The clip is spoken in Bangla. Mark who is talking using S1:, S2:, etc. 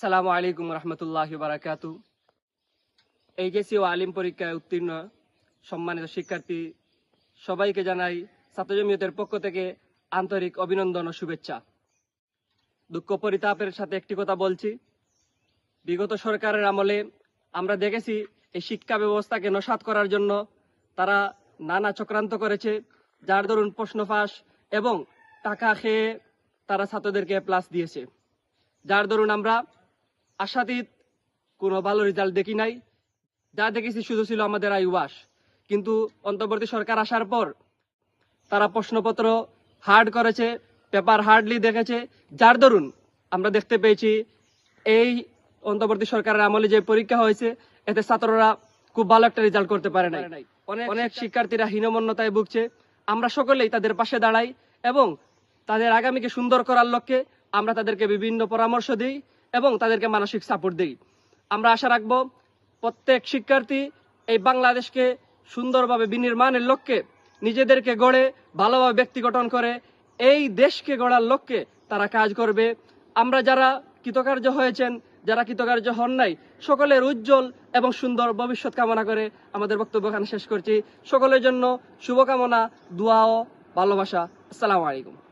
S1: আসসালামু আলাইকুম রহমতুল্লাহ বারাকাতু। এইচএসসি ও আলিম পরীক্ষায় উত্তীর্ণ সম্মানিত শিক্ষার্থী, সবাইকে জানাই ছাত্র জমিয়তের পক্ষ থেকে আন্তরিক অভিনন্দন ও শুভেচ্ছা। দুঃখ পরিতাপের সাথে একটি কথা বলছি। বিগত সরকারের আমলে আমরা দেখেছি এই শিক্ষা ব্যবস্থাকে নসাৎ করার জন্য তারা নানা চক্রান্ত করেছে, যার দরুন প্রশ্ন ফাঁস এবং টাকা খেয়ে তারা ছাত্রদেরকে প্লাস দিয়েছে। যার দরুন আমরা আশাতীত কোনো ভালো রেজাল্ট দেখি নাই। যা দেখেছি শুধু ছিল আমাদের আয়ুবাস কিন্তু অন্তর্বর্তী সরকার আসার পর তারা প্রশ্নপত্র হার্ড করেছে পেপার হার্ডলি দেখেছে। যার দরুন আমরা দেখতে পেয়েছি এই অন্তর্বর্তী সরকারের আমলে যে পরীক্ষা হয়েছে এতে ছাত্ররা খুব ভালো একটা রেজাল্ট করতে পারে নাই। অনেক অনেক শিক্ষার্থীরা হীনমন্যতায় ভুগছে। আমরা সকলেই তাদের পাশে দাঁড়াই এবং তাদের আগামীকে সুন্দর করার লক্ষ্যে আমরা তাদেরকে বিভিন্ন পরামর্শ দিই। এবং তাদেরকে মানসিক সাপোর্ট দিই। আমরা আশা রাখব প্রত্যেক শিক্ষার্থী এই বাংলাদেশকে সুন্দরভাবে বিনির্মাণের লক্ষ্যে নিজেদেরকে গড়ে, ভালোভাবে ব্যক্তি গঠন করে, এই দেশকে গড়ার লক্ষ্যে তারা কাজ করবে। আমরা যারা কৃতকার্য হয়েছেন, যারা কৃতকার্য হন নাই, সকলের উজ্জ্বল এবং সুন্দর ভবিষ্যৎ কামনা করে আমাদের বক্তব্য এখানে শেষ করছি। সকলের জন্য শুভকামনা দোয়া ও ভালোবাসা। আসসালামু আলাইকুম।